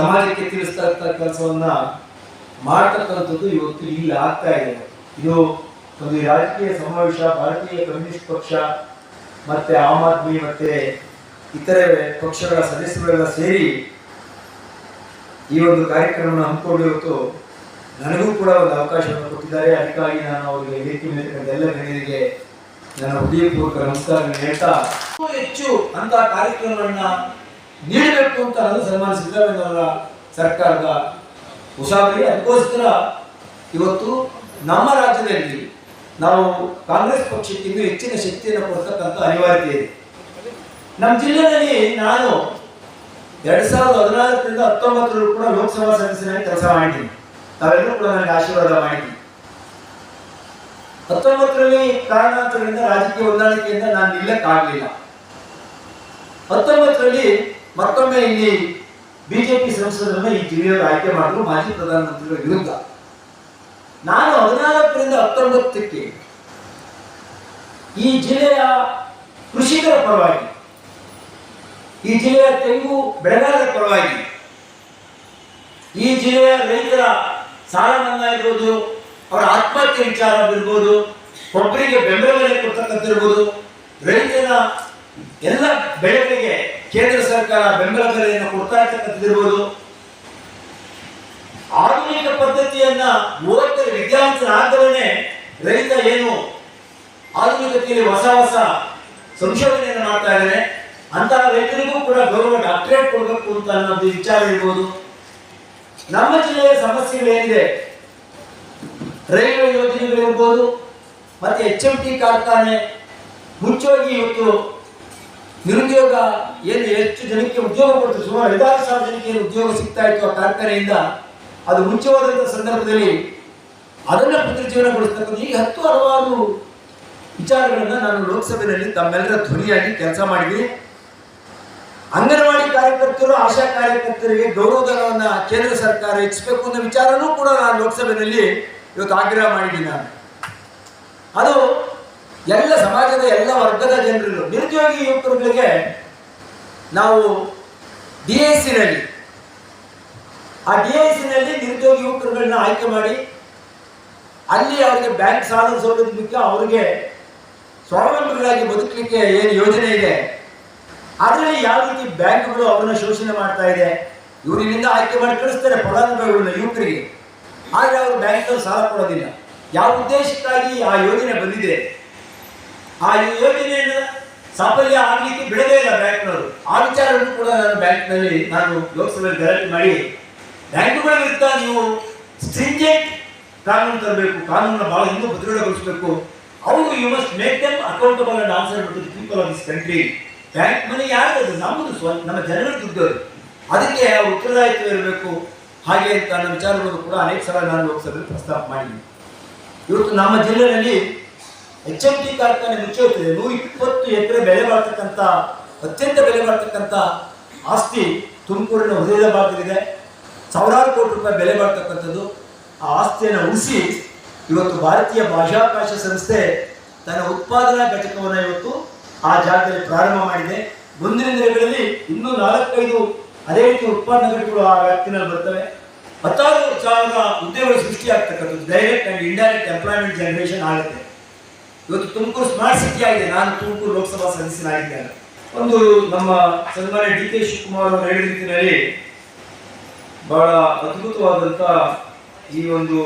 ಸಮಾಜಕ್ಕೆ ತಿಳಿಸ್ತಾ ಕೆಲಸವನ್ನ ಮಾಡ್ತಕ್ಕಂಥದ್ದು ಇವತ್ತು ಇಲ್ಲಿ ಆಗ್ತಾ ಇದೆ. ಇದು ಒಂದು ರಾಜಕೀಯ ಸಮಾವೇಶ, ಭಾರತೀಯ ಕಮ್ಯುನಿಸ್ಟ್ ಪಕ್ಷ, ಮತ್ತೆ ಆಮ್ ಆದ್ಮಿ, ಮತ್ತೆ ಇತರೆ ಪಕ್ಷಗಳ ಸದಸ್ಯರುಗಳೆಲ್ಲ ಸೇರಿ ಈ ಒಂದು ಕಾರ್ಯಕ್ರಮವನ್ನು ಹಮ್ಮಿಕೊಂಡಿರುವುದು ನನಗೂ ಕೂಡ ಒಂದು ಅವಕಾಶವನ್ನು ಕೊಟ್ಟಿದ್ದಾರೆ. ಅದಕ್ಕಾಗಿ ನಾನು ಅವರಿಗೆ ಭೇಟಿ ಮೇಲೆ ಎಲ್ಲ ಗಣ್ಯರಿಗೆ ನನ್ನ ಹೃದಯಪೂರ್ವಕ ನಮಸ್ಕಾರ ಹೇಳ್ತಾ ಹೆಚ್ಚು ಅಂತ ಕಾರ್ಯಕ್ರಮಗಳನ್ನ ನೀಡಬೇಕು ಅಂತ ನಾನು ಸನ್ಮಾನ ಸಿದ್ದರಾಮಯ್ಯವರ ಸರ್ಕಾರದ ಉಸಾಬರಿ ಅದಕ್ಕೋಸ್ಕರ ಇವತ್ತು ನಮ್ಮ ರಾಜ್ಯದಲ್ಲಿ ನಾವು ಕಾಂಗ್ರೆಸ್ ಪಕ್ಷಕ್ಕೆ ಇನ್ನೂ ಹೆಚ್ಚಿನ ಶಕ್ತಿಯನ್ನು ಕೊಡ್ತಕ್ಕಂಥ ಅನಿವಾರ್ಯತೆ ಇದೆ. ನಮ್ಮ ಜಿಲ್ಲೆಯಲ್ಲಿ ನಾನು ಎರಡ್ ಸಾವಿರದ ಹದಿನಾಲ್ಕರಿಂದ ಹತ್ತೊಂಬತ್ತರಲ್ಲೂ ಕೂಡ ಲೋಕಸಭಾ ಸದಸ್ಯನಾಗಿ ಕೆಲಸ ಮಾಡಿದ್ದೀನಿ. ತಾವೆಲ್ಲರೂ ಕೂಡ ನನಗೆ ಆಶೀರ್ವಾದ ಮಾಡಿದ್ದೀನಿ ಹತ್ತೊಂಬತ್ತರಲ್ಲಿ ಕಾರಣಾಂತರಗಳಿಂದ ರಾಜಕೀಯ ಹೊಂದಾಣಿಕೆಯಿಂದ ನಾನು ನಿಲ್ಲಕ್ಕಾಗಲಿಲ್ಲ. ಹತ್ತೊಂಬತ್ತರಲ್ಲಿ ಮತ್ತೊಮ್ಮೆ ಇಲ್ಲಿ ಬಿಜೆಪಿ ಸಂಸದರನ್ನು ಈ ಜಿಲ್ಲೆಯವರು ಆಯ್ಕೆ ಮಾಡಿದ್ರು ಮಾಜಿ ಪ್ರಧಾನಮಂತ್ರಿಗಳ ವಿರುದ್ಧ. ನಾನು ಹದಿನಾಲ್ಕರಿಂದ ಹತ್ತೊಂಬತ್ತಕ್ಕೆ ಈ ಜಿಲ್ಲೆಯ ಕೃಷಿಕರ ಪರವಾಗಿ, ಈ ಜಿಲ್ಲೆಯ ತೆಂಗು ಬೆಳೆಗಾರರ ಪರವಾಗಿ, ಈ ಜಿಲ್ಲೆಯ ರೈತರ ಸಾಲ ಮನ್ನಾ ಇರ್ಬೋದು, ಅವರ ಆತ್ಮಹತ್ಯೆ ವಿಚಾರ ಇರ್ಬೋದು ಒಬ್ಬರಿಗೆ ಬೆಂಬಲ ಬೆಲೆ ಕೊಡ್ತಕ್ಕಂಥ ಇರ್ಬೋದು ರೈತರ ಎಲ್ಲ ಬೆಳೆಗಳಿಗೆ ಕೇಂದ್ರ ಸರ್ಕಾರ ಬೆಂಬಲ ಬೆಲೆಯನ್ನು ಕೊಡ್ತಾ ಇರ್ತಕ್ಕಂಥದ್ದಿರ್ಬೋದು. ಆಧುನಿಕ ಪದ್ಧತಿಯನ್ನ ಓದಿದ ವಿದ್ಯಾವಂತರಾಗದವನೇ ರೈತ ಏನು ಆಧುನಿಕತೆಯಲ್ಲಿ ಹೊಸ ಹೊಸ ಸಂಶೋಧನೆಯನ್ನು ಮಾಡ್ತಾ ಇದ್ದಾನೆ ಅಂತಹ ರೈತರಿಗೂ ಕೂಡ ಗೌರವ ಡಾಕ್ಟ್ರೇಟ್ ಕೊಡಬೇಕು ಅಂತ ಅನ್ನೋದು ವಿಚಾರ ಇರ್ಬೋದು. ನಮ್ಮ ಜಿಲ್ಲೆಯ ಸಮಸ್ಯೆಗಳೇನಿದೆ ರೈಲ್ವೆ ಯೋಜನೆಗಳಿರ್ಬೋದು ಮತ್ತೆ ಎಚ್ ಎಂ ಟಿ ಕಾರ್ಖಾನೆ ಮುಚ್ಚೋಗಿ ಇವತ್ತು ನಿರುದ್ಯೋಗ ಏನು ಹೆಚ್ಚು ಜನಕ್ಕೆ ಉದ್ಯೋಗ ಕೊಡ್ತು, ಸುಮಾರು ಐದಾರು ಸಾವಿರ ಜನಕ್ಕೆ ಏನು ಉದ್ಯೋಗ ಸಿಗ್ತಾ ಇತ್ತು ಆ ಕಾರ್ಖಾನೆಯಿಂದ, ಅದು ಮುಂಚೆವಾದಂಥ ಸಂದರ್ಭದಲ್ಲಿ ಅದನ್ನ ಪುನರುಜ್ಜೀವನಗೊಳಿಸ್ತಕ್ಕಂಥ ಈ ಹತ್ತು ಹಲವಾರು ವಿಚಾರಗಳನ್ನು ನಾನು ಲೋಕಸಭೆಯಲ್ಲಿ ತಮ್ಮೆಲ್ಲರ ಧ್ವನಿಯಾಗಿ ಕೆಲಸ ಮಾಡಿದ್ದೀನಿ. ಅಂಗನವಾಡಿ ಕಾರ್ಯಕರ್ತರು, ಆಶಾ ಕಾರ್ಯಕರ್ತರಿಗೆ ಗೌರವಧನವನ್ನು ಕೇಂದ್ರ ಸರ್ಕಾರ ಹೆಚ್ಚಿಸಬೇಕು ಅನ್ನೋ ವಿಚಾರನೂ ಕೂಡ ನಾನು ಲೋಕಸಭೆಯಲ್ಲಿ ಇವತ್ತು ಆಗ್ರಹ ಮಾಡಿದ್ದೀನಿ ನಾನು. ಅದು ಎಲ್ಲ ಸಮಾಜದ ಎಲ್ಲ ವರ್ಗದ ಜನರು ನಿರುದ್ಯೋಗಿ ಯುವಕರುಗಳಿಗೆ ನಾವು ಡಿ ಎಸ್ ಸಿನಲ್ಲಿ ಆ ಡಿ ಎಸ್ ಸಿನಲ್ಲಿ ನಿರುದ್ಯೋಗಿ ಯುವಕರುಗಳನ್ನ ಆಯ್ಕೆ ಮಾಡಿ, ಅಲ್ಲಿ ಅವರಿಗೆ ಬ್ಯಾಂಕ್ ಸಾಲ ಸೌಲಭ್ಯಕ್ಕೆ ಅವರಿಗೆ ಸ್ವಾವಲಂಬಿಗಳಾಗಿ ಬದುಕಲಿಕ್ಕೆ ಏನು ಯೋಜನೆ ಇದೆ? ಅದರಲ್ಲಿ ಯಾವ ರೀತಿ ಬ್ಯಾಂಕ್ಗಳು ಅವರನ್ನ ಶೋಷಣೆ ಮಾಡ್ತಾ ಇದೆ? ಇವರಿನಿಂದ ಆಯ್ಕೆ ಮಾಡಿ ಕಳಿಸ್ತಾರೆ ಫಲಾನುಭವಿಗಳನ್ನ, ಯುವಕರಿಗೆ. ಆದರೆ ಅವರು ಬ್ಯಾಂಕ್ನಲ್ಲಿ ಸಾಲ ಕೊಡೋದಿಲ್ಲ. ಯಾವ ಉದ್ದೇಶಕ್ಕಾಗಿ ಆ ಯೋಜನೆ ಬಂದಿದೆ? ಆ ಯೋಜನೆಯನ್ನು ಸಾಫಲ್ಯ ಆಗಲಿಕ್ಕೆ ಬಿಡದೇ ಇಲ್ಲ ಬ್ಯಾಂಕ್ನವರು. ಆ ವಿಚಾರವನ್ನು ಕೂಡ ನಾನು ಬ್ಯಾಂಕ್ನಲ್ಲಿ ನಾನು ಲೋಕಸಭೆಯಲ್ಲಿ ಗಲಾಟೆ ಮಾಡಿ ಬ್ಯಾಂಕುಗಳ ವಿರುದ್ಧ ನೀವು ಸ್ಟ್ರಿಂಜೆಂಟ್ ಕಾನೂನು ತರಬೇಕು, ಕಾನೂನನ್ನು ಬಹಳ ಇನ್ನೂ ಭದ್ರಗೊಳಿಸಬೇಕು. ಅವರು you must make them accountable and answer to people of this country. Bank money ಯಾರು ನಮ್ಮದು ಸ್ವ, ನಮ್ಮ ಜನಗಳ ದುಡ್ಡು ಅದಕ್ಕೆ ಉತ್ತರದಾಯಿತ್ವ ಇರಬೇಕು. ಹಾಗೆ ನನ್ನ ವಿಚಾರಗಳನ್ನು ಕೂಡ ಅನೇಕ ಸಲ ನಾನು ಲೋಕಸಭೆಯಲ್ಲಿ ಪ್ರಸ್ತಾಪ ಮಾಡಿದ್ದೀನಿ. ಇವತ್ತು ನಮ್ಮ ಜಿಲ್ಲೆಯಲ್ಲಿ ಎಚ್ ಎಂ ಟಿ ಕಾರ್ಖಾನೆ ಮುಚ್ಚೋಗ್ತಿದೆ ನೂರ ಇಪ್ಪತ್ತು ಎಕರೆ ಬೆಲೆ ಬಾಳ್ತಕ್ಕಂಥ, ಅತ್ಯಂತ ಬೆಲೆ ಬಾಳ್ತಕ್ಕಂಥ ಆಸ್ತಿ ತುಮಕೂರಿನ ಹೃದಯದ ಭಾಗದಲ್ಲಿದೆ. ಸಾವಿರಾರು ಕೋಟಿ ರೂಪಾಯಿ ಬೆಲೆ ಬಾಳ್ತಕ್ಕಂಥದ್ದು. ಆ ಆಸ್ತಿಯನ್ನು ಉಳಿಸಿ ಇವತ್ತು ಭಾರತೀಯ ಬಾಹ್ಯಾಕಾಶ ಸಂಸ್ಥೆ ತನ್ನ ಉತ್ಪಾದನಾ ಘಟಕವನ್ನು ಇವತ್ತು ಆ ಜಾಗದಲ್ಲಿ ಪ್ರಾರಂಭ ಮಾಡಿದೆ. ಮುಂದಿನ ದಿನಗಳಲ್ಲಿ ಇನ್ನೂ ನಾಲ್ಕೈದು ಅದೇ ರೀತಿ ಉತ್ಪಾದನಾ ಘಟಕಗಳು ಆ ವ್ಯಾಪ್ತಿನಲ್ಲಿ ಬರ್ತವೆ. ಹತ್ತಾರು ಸಾವಿರ ಉದ್ಯೋಗಗಳು ಸೃಷ್ಟಿಯಾಗ್ತಕ್ಕಂಥದ್ದು. Direct and indirect employment generation ಆಗುತ್ತೆ. ಇವತ್ತು ತುಮಕೂರು ಸ್ಮಾರ್ಟ್ ಸಿಟಿ ಆಗಿದೆ. ನಾನು ತುಮಕೂರು ಲೋಕಸಭಾ ಸದಸ್ಯನಾಗಿದ್ದೇನೆ. ಒಂದು ನಮ್ಮ ಸನ್ಮಾನ್ಯ ಡಿ ಕೆ ಶಿವಕುಮಾರ್ ಅವರು ಹೇಳಿದ ರೀತಿಯಲ್ಲಿ ಬಹಳ ಅದ್ಭುತವಾದಂತ ಈ ಒಂದು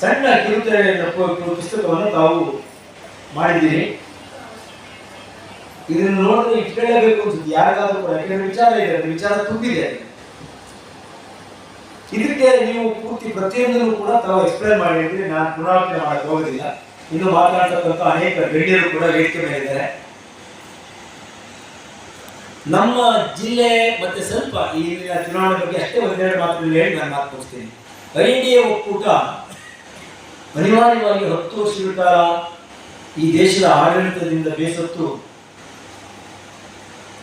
ಸಣ್ಣ ಕಿರುತೆ ಪುಸ್ತಕವನ್ನು ತಾವು ಮಾಡಿದ್ದೀರಿ. ಇದನ್ನು ನೋಡಿದ್ರೆ ಇಟ್ಕೊಳ್ಳೇಬೇಕು ಅನ್ಸುತ್ತೆ. ಯಾರಿಗಾದ್ರೂ ಕೂಡ. ಯಾಕಂದ್ರೆ ವಿಚಾರ ಇದೆ. ವಿಚಾರ ತುಂಬಿದೆ. ಇದಕ್ಕೆ ನೀವು ಪೂರ್ತಿ ಪ್ರತಿಯೊಂದನ್ನು ಕೂಡ ತಾವು ಎಕ್ಸ್ಪ್ಲೇನ್ ಮಾಡಿದ್ರೆ ನಾನು ಪುನರಾವರ್ತನೆ ಮಾಡಕ್ಕೆ ಹೋಗೋದಿಲ್ಲ. ಇನ್ನು ಮಾತನಾಡತಕ್ಕಂಥ ಅನೇಕ ಗಣ್ಯರು ಕೂಡ ವೇದಿಕೆ ಮೇಲಿದ್ದಾರೆ. ನಮ್ಮ ಜಿಲ್ಲೆ ಮತ್ತೆ ಸ್ವಲ್ಪ ಈ ಚುನಾವಣೆ ಬಗ್ಗೆ ಅಷ್ಟೇ ಒಂದೆರಡು ಮಾತುಗಳು ಹೇಳಿ ನಾನು ಮಾತು ಕೊಡ್ತೀನಿ ಐ ಡಿ ಎ ಒಕ್ಕೂಟ ಅನಿವಾರ್ಯವಾಗಿ ಹತ್ತು ವರ್ಷಗಳ ಕಾಲ ಈ ದೇಶದ ಆಡಳಿತದಿಂದ ಬೇಸತ್ತು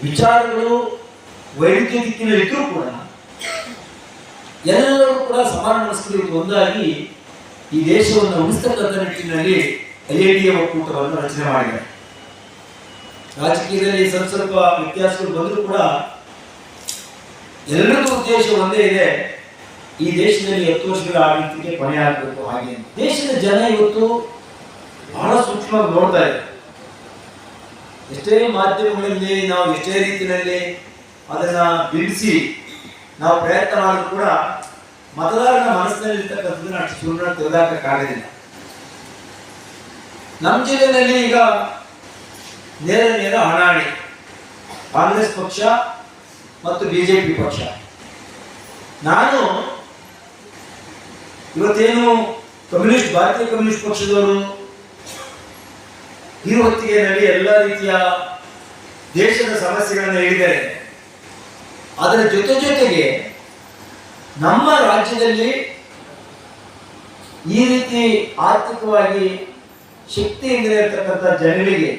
ವಿಚಾರಗಳು ವೈರುಧ್ಯ ದಿಕ್ಕಿನಲ್ಲಿದ್ದರೂ ಕೂಡ ಎಲ್ಲರೂ ಕೂಡ ಸಮಾನ ಮನಸ್ಕರು ಒಂದಾಗಿ ಈ ದೇಶವನ್ನು ಉಳಿಸ್ತಕ್ಕಂಥ ನಿಟ್ಟಿನಲ್ಲಿ ಐ ಐ ಒಕ್ಕೂಟವನ್ನು ರಚನೆ ಮಾಡಿದೆ ರಾಜಕೀಯದಲ್ಲಿ ಸ್ವಲ್ಪ ಸ್ವಲ್ಪ ವ್ಯತ್ಯಾಸಗಳು ಬಂದರೂ ಕೂಡ ಎಲ್ಲರಿಗೂ ಉದ್ದೇಶ ಒಂದೇ ಇದೆ, ಈ ದೇಶದಲ್ಲಿ ಹತ್ತು ವರ್ಷಗಳ ಆಡಳಿತಕ್ಕೆ ಕೊನೆ ಆಗಬೇಕು ಹಾಗೆ ದೇಶದ ಜನ ಇವತ್ತು ಬಹಳ ಸೂಕ್ಷ್ಮವಾಗಿ ನೋಡ್ತಾ ಇದೆ ಎಷ್ಟೇ ಮಾಧ್ಯಮಗಳಲ್ಲಿ ನಾವು ಎಷ್ಟೇ ರೀತಿಯಲ್ಲಿ ಅದನ್ನ ಬಿಡಿಸಿ ನಾವು ಪ್ರಯತ್ನ ಮಾಡಿದ್ರು ಕೂಡ ಮತದಾರನ ಮನಸ್ಸಿನಲ್ಲಿ ಇರ್ತಕ್ಕಂಥದ್ದನ್ನ ಅಷ್ಟು ಸುಮ್ಮನೆ ಕಾಣಲಿಲ್ಲ ನಮ್ಮ ಜಿಲ್ಲೆಯಲ್ಲಿ ಈಗ ನೇರ ನೇರ ಹಣಾಣಿ, ಕಾಂಗ್ರೆಸ್ ಪಕ್ಷ ಮತ್ತು ಬಿಜೆಪಿ ಪಕ್ಷ. ನಾನು ಇವತ್ತೇನು ಕಮ್ಯುನಿಸ್ಟ್, ಭಾರತೀಯ ಕಮ್ಯುನಿಸ್ಟ್ ಪಕ್ಷದವರು ಈ ಹೊತ್ತಿಗೆನಲ್ಲಿ ಎಲ್ಲ ರೀತಿಯ ದೇಶದ ಸಮಸ್ಯೆಗಳನ್ನು ಹೇಳಿದ್ದಾರೆ. ಅದರ ಜೊತೆ ಜೊತೆಗೆ ನಮ್ಮ ರಾಜ್ಯದಲ್ಲಿ ಈ ರೀತಿ ಆರ್ಥಿಕವಾಗಿ ಶಕ್ತಿಯಿಂದ ಇರತಕ್ಕಂಥ ಜನರಿಗೆ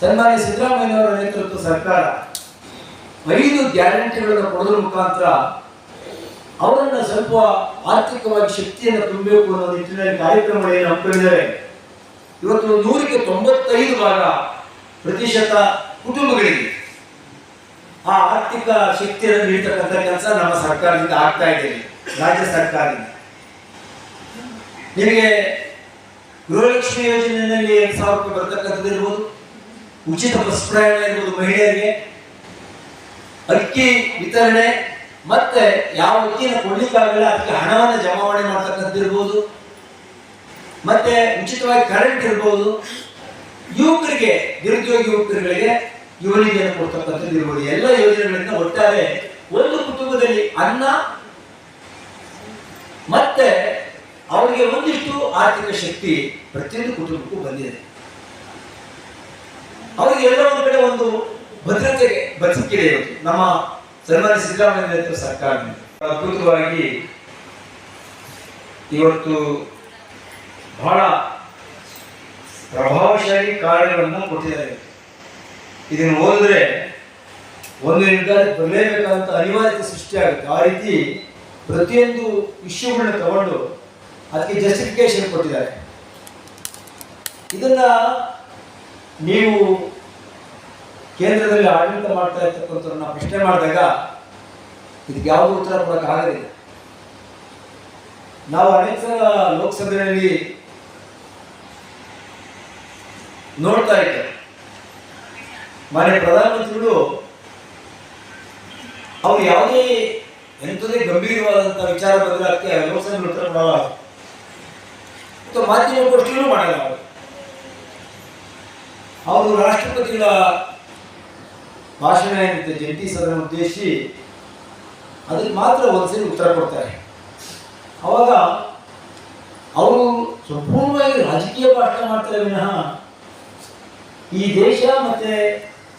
ಸನ್ಮಾನ್ಯ ಸಿದ್ದರಾಮಯ್ಯನವರ ನೇತೃತ್ವ ಸರ್ಕಾರ ಐದು ಗ್ಯಾರಂಟಿಗಳನ್ನು ಕೊಡೋದ್ರ ಮುಖಾಂತರ ಅವರನ್ನ ಸ್ವಲ್ಪ ಆರ್ಥಿಕವಾಗಿ ಶಕ್ತಿಯನ್ನು ತುಂಬಬೇಕು ಅನ್ನೋ ನಿಟ್ಟಿನಲ್ಲಿ ಕಾರ್ಯಕ್ರಮಗಳನ್ನು ಹಮ್ಮಿಕೊಂಡಿದ್ದಾರೆ. ಇವತ್ತು ನೂರಕ್ಕೆ ತೊಂಬತ್ತೈದು ಭಾಗ ಪ್ರತಿಶತ ಕುಟುಂಬಗಳಿಗೆ. ಆ ಆರ್ಥಿಕ ಶಕ್ತಿಯನ್ನು ನೀಡ್ತಕ್ಕಂಥ ಕೆಲಸ ನಮ್ಮ ಸರ್ಕಾರದಿಂದ ಆಗ್ತಾ ಇದೆ. ರಾಜ್ಯ ಸರ್ಕಾರದಿಂದ. ನಿಮಗೆ ಗೃಹಲಕ್ಷ್ಮಿ ಯೋಜನೆಯಲ್ಲಿ ಎರಡು ಸಾವಿರ ರೂಪಾಯಿ ಬರ್ತಕ್ಕಂಥದ್ದು ಇರ್ಬೋದು. ಉಚಿತ ಬಸ್ ಪ್ರಯಾಣ ಇರ್ಬೋದು ಮಹಿಳೆಯರಿಗೆ. ಅಕ್ಕಿ ವಿತರಣೆ ಮತ್ತೆ ಯಾವ ಅಕ್ಕಿನ ಕೊಡ್ಲಿಕ್ಕಾಗಲ್ಲ ಅದಕ್ಕೆ ಹಣವನ್ನು ಜಮಾವಣೆ ಮಾಡ್ತಕ್ಕಂಥದ್ದು ಇರ್ಬೋದು. ಮತ್ತೆ ಉಚಿತವಾಗಿ ಕರೆಂಟ್ ಇರ್ಬೋದು. ಯುವಕರಿಗೆ, ನಿರುದ್ಯೋಗಿ ಯುವಕರುಗಳಿಗೆ ಯುವನಿಧಿಯನ್ನು ಕೊಡ್ತಕ್ಕಂಥದ್ದು ಇರ್ಬೋದು ಎಲ್ಲ ಯೋಜನೆಗಳಿಂದ ಒಟ್ಟಾರೆ ಒಂದು ಕುಟುಂಬದಲ್ಲಿ ಅನ್ನ, ಮತ್ತೆ ಅವರಿಗೆ ಒಂದಿಷ್ಟು ಆರ್ಥಿಕ ಶಕ್ತಿ ಪ್ರತಿಯೊಂದು ಕುಟುಂಬಕ್ಕೂ ಬಂದಿದೆ. ಅವರಿಗೆ ಎಲ್ಲ ಒಂದು ಕಡೆ ಒಂದು ಭದ್ರತೆಗೆ ಬದುಕಿದೆ ಇವತ್ತು ನಮ್ಮ ಸನ್ಮಾನ್ಯ ಸಿದ್ದರಾಮಯ್ಯ ಸರ್ಕಾರದಿಂದ. ಅದ್ಭುತವಾಗಿ ಇವತ್ತು ಬಹಳ ಪ್ರಭಾವಶಾಲಿ ಕಾರ್ಯಗಳನ್ನು ಕೊಟ್ಟಿದ್ದಾರೆ. ಇದನ್ನು ಓದಿದ್ರೆ ಒಂದು ನಿರ್ಧಾರಕ್ಕೆ ಬರಲೇಬೇಕಾದಂತ ಅನಿವಾರ್ಯತೆ ಸೃಷ್ಟಿಯಾಗುತ್ತೆ. ಆ ರೀತಿ ಪ್ರತಿಯೊಂದು ಇಶ್ಯೂಗಳನ್ನ ತಗೊಂಡು ಅದಕ್ಕೆ ಜಸ್ಟಿಫಿಕೇಶನ್ ಕೊಟ್ಟಿದ್ದಾರೆ. ಇದನ್ನ ನೀವು ಕೇಂದ್ರದಲ್ಲಿ ಆಡಳಿತ ಮಾಡ್ತಾ ಇರ್ತಕ್ಕಂಥವ್ರನ್ನ ಪ್ರಶ್ನೆ ಮಾಡಿದಾಗ ಇದಕ್ಕೆ ಯಾವ ಉತ್ತರ ಕೊಡೋಕ್ಕಾಗಲಿಲ್ಲ ನಾವು ಅನೇಕ ಲೋಕಸಭೆಯಲ್ಲಿ ನೋಡ್ತಾ ಇದ್ದೇವೆ ಮಾನ್ಯ ಪ್ರಧಾನಮಂತ್ರಿಗಳು, ಅವ್ರು ಯಾವುದೇ ಎಂಥದೇ ಗಂಭೀರವಾದಂಥ ವಿಚಾರ ಬಂದರೆ ಅದಕ್ಕೆ ಲೋಕಸಭೆ ಉತ್ತರ ಕೊಡಲ್ಲ ಮತ್ತು ಮಾಡಲ್ಲ ಅವರು. ಅವರು ರಾಷ್ಟ್ರಪತಿಗಳ ಭಾಷಣ ಏನಿದೆ ಜಂಟಿ ಸದನ ಉದ್ದೇಶಿ, ಅದಕ್ಕೆ ಮಾತ್ರ ಒಂದ್ಸರಿ ಉತ್ತರ ಕೊಡ್ತಾರೆ. ಅವಾಗ ಅವರು ಸಂಪೂರ್ಣವಾಗಿ ರಾಜಕೀಯ ಭಾಷಣ ಮಾಡ್ತಾರೆ ವಿನಃ. ಈ ದೇಶ ಮತ್ತೆ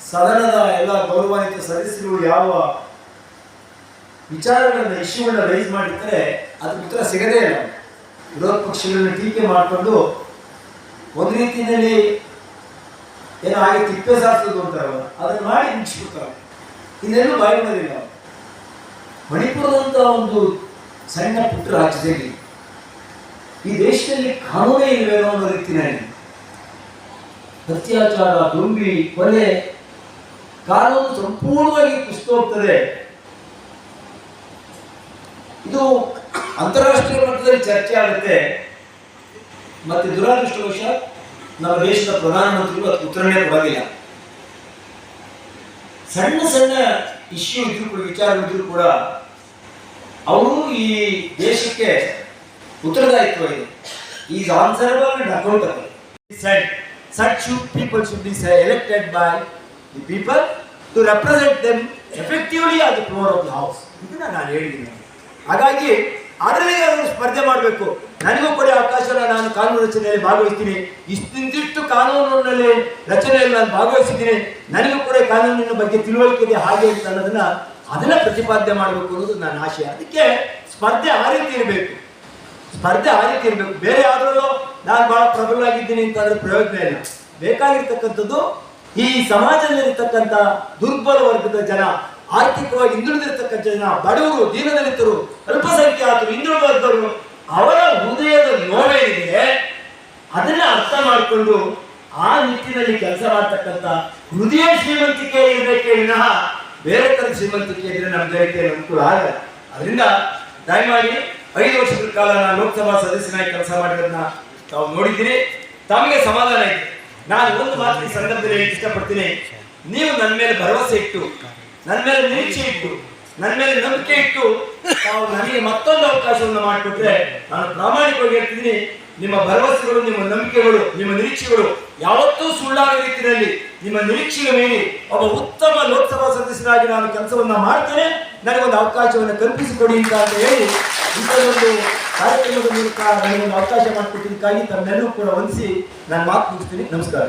ಸದನದ ಎಲ್ಲ ಗೌರವಾನ್ವಿತ ಸದಸ್ಯರು ಯಾವ ವಿಚಾರಗಳನ್ನು, ಇಶ್ಯೂಗಳನ್ನ ರೈಸ್ ಮಾಡಿದ್ರೆ ಅದಕ್ಕೆ ಉತ್ತರ ಸಿಗದೇ ಇಲ್ಲ ವಿರೋಧ ಪಕ್ಷಗಳನ್ನ ಟೀಕೆ ಮಾಡಿಕೊಂಡು ಒಂದು ರೀತಿಯಲ್ಲಿ ಏನೋ ಹಾಗೆ ತಿಪ್ಪೆ ಸಾರಿಸೋದು ಅಂತಾರಲ್ಲ ಅದನ್ನು ಮಾಡಿ ಮುಗಿಸ್ಬಿಡ್ತಾರೆ ಇನ್ನೆಲ್ಲೂ ಬಾಯಿ ಮಾಡೋದಿಲ್ಲ ಅವ್ರು. ಮಣಿಪುರದಂತ ಒಂದು ಸಣ್ಣ ಪುಟ್ಟ ರಾಜ್ಯದಲ್ಲಿ ಈ ದೇಶದಲ್ಲಿ ಕಾನೂನೇ ಇಲ್ಲವೇನೋ ಅನ್ನೋ ರೀತಿಯಲ್ಲಿ ಅತ್ಯಾಚಾರ, ದುಂಬಿ, ಕೊಲೆ ಕಾನೂನು ಸಂಪೂರ್ಣವಾಗಿ ಕುಸಿದು ಹೋಗ್ತದೆ. ಇದು ಅಂತಾರಾಷ್ಟ್ರೀಯ ಮಟ್ಟದಲ್ಲಿ ಚರ್ಚೆ ಆಗುತ್ತೆ. ಮತ್ತೆ ದುರಾದೃಷ್ಟವಶ ನಮ್ಮ ದೇಶದ ಪ್ರಧಾನಮಂತ್ರಿಗಳು ಅದಕ್ಕೆ ಉತ್ತರಣೆ ಕೊಡೋದಿಲ್ಲ. ಸಣ್ಣ ಸಣ್ಣ ಇಶ್ಯೂ ಇದ್ರೂ ಕೂಡ ವಿಚಾರ ಇದ್ರೂ ಕೂಡ ಅವರು ಈ ದೇಶಕ್ಕೆ ಉತ್ತರದಾಯಿತ್ವ ಇದೆ. Is answerable and accountable said such should say, elected by the people to represent them effectively as the floor of the house ಇದನ್ನ ನಾನು ಹೇಳಿದ್ದೀನಿ. ಹಾಗಾಗಿ ಅದರಲ್ಲಿ ಅವರು ಸ್ಪರ್ಧೆ ಮಾಡಬೇಕು. ನನಗೂ ಕೂಡ ಅವಕಾಶ ನಾನು ಕಾನೂನು ರಚನೆಯಲ್ಲಿ ಭಾಗವಹಿಸ್ತೀನಿ. ಇಷ್ಟಿಂದಿಷ್ಟು ಕಾನೂನಿನಲ್ಲಿ ರಚನೆಯಲ್ಲಿ ನಾನು ಭಾಗವಹಿಸಿದ್ದೀನಿ. ನನಗೂ ಕೂಡ ಕಾನೂನಿನ ಬಗ್ಗೆ ತಿಳುವಳಿಕೆ ಇದೆ ಹಾಗೆ ಅಂತ ಅನ್ನೋದನ್ನ ಅದನ್ನ ಪ್ರತಿಪಾದನೆ ಮಾಡಬೇಕು ಅನ್ನೋದು ನನ್ನ ಆಶಯ ಅದಕ್ಕೆ ಸ್ಪರ್ಧೆ ಆ ರೀತಿ ಇರಬೇಕು. ಸ್ಪರ್ಧೆ ಆ ರೀತಿ ಇರಬೇಕು. ಬೇರೆ ಯಾವ್ದ್ರಲ್ಲೋ ನಾನು ಬಹಳ ಪ್ರಬಲವಾಗಿದ್ದೀನಿ ಅಂತ ಅದ್ರ ಪ್ರಯೋಜನ ಇಲ್ಲ. ಬೇಕಾಗಿರ್ತಕ್ಕಂಥದ್ದು ಈ ಸಮಾಜದಲ್ಲಿರ್ತಕ್ಕಂಥ ದುರ್ಬಲ ವರ್ಗದ ಜನ, ಆರ್ಥಿಕವಾಗಿ ಹಿಂದುಳಿದಿರ್ತಕ್ಕಂಥ ಜನ, ಬಡವರು, ದೀನದಲಿತರು ಅಲ್ಪಸಂಖ್ಯಾತರು ಹಿಂದುಳಿದ ವರ್ಗದವರು, ಅವರ ಹೃದಯದ ನೋವೇನಿದೆ ಅದನ್ನ ಅರ್ಥ ಮಾಡಿಕೊಂಡು ಆ ನಿಟ್ಟಿನಲ್ಲಿ ಕೆಲಸ ಮಾಡ್ತಕ್ಕಂಥ ಹೃದಯ ಶ್ರೀಮಂತಿಕೆ ಇರಬೇಕೇ ವಿನಃ ಬೇರೆ ತರ ಶ್ರೀಮಂತಿಕೆ ಇದ್ರೆ ನಮ್ಮ ದೇಹಕ್ಕೆ ಅನುಕೂಲ ಆಗಲ್ಲ. ಅದರಿಂದ ದಯಮಾಡಿ ಐದು ವರ್ಷಗಳ ಕಾಲ ನಾನು ಲೋಕಸಭಾ ಸದಸ್ಯನಾಗಿ ಕೆಲಸ ಮಾಡಿರೋದನ್ನ ತಾವು ನೋಡಿದ್ದೀರಿ. ತಮಗೆ ಸಮಾಧಾನ ಇದೆ. ನಾನು ಒಂದು ಮಾತು ಈ ಸಂದರ್ಭದಲ್ಲಿ ಹೇಳಿ ಇಷ್ಟಪಡ್ತೀನಿ. ನೀವು ನನ್ನ ಮೇಲೆ ಭರವಸೆ ಇಟ್ಟು ನನ್ನ ಮೇಲೆ ನಿರೀಕ್ಷೆ ಇಟ್ಟು ನನ್ನ ಮೇಲೆ ನಂಬಿಕೆ ಇಟ್ಟು ನಾವು ನನಗೆ ಮತ್ತೊಂದು ಅವಕಾಶವನ್ನು ಮಾಡಿಕೊಟ್ರೆ ನಾನು ಪ್ರಾಮಾಣಿಕವಾಗಿ ಹೇಳ್ತಿದ್ದೀನಿ, ನಿಮ್ಮ ಭರವಸೆಗಳು, ನಿಮ್ಮ ನಂಬಿಕೆಗಳು, ನಿಮ್ಮ ನಿರೀಕ್ಷೆಗಳು ಯಾವತ್ತೂ ಸುಳ್ಳಾದ ರೀತಿಯಲ್ಲಿ ನಿಮ್ಮ ನಿರೀಕ್ಷೆಯ ಮೀರಿ ಒಬ್ಬ ಉತ್ತಮ ಲೋಕಸಭಾ ಸದಸ್ಯರಾಗಿ ನಾನು ಕೆಲಸವನ್ನ ಮಾಡ್ತೇನೆ. ನನಗೊಂದು ಅವಕಾಶವನ್ನು ಕಲ್ಪಿಸಿಕೊಡಿ ಅಂತ ಅಂತ ಹೇಳಿ ಇಂಥದ್ದೊಂದು ಕಾರ್ಯಕ್ರಮದ ಮೂಲಕ ನನಗೊಂದು ಅವಕಾಶ ಮಾಡಿಕೊಟ್ಟಿದ್ದಕ್ಕಾಗಿ ತಮ್ಮೆಲ್ಲರೂ ಕೂಡ ವಂದಿಸಿ ನಾನು ಮಾತು ಮುಗಿಸ್ತೀನಿ. ನಮಸ್ಕಾರ.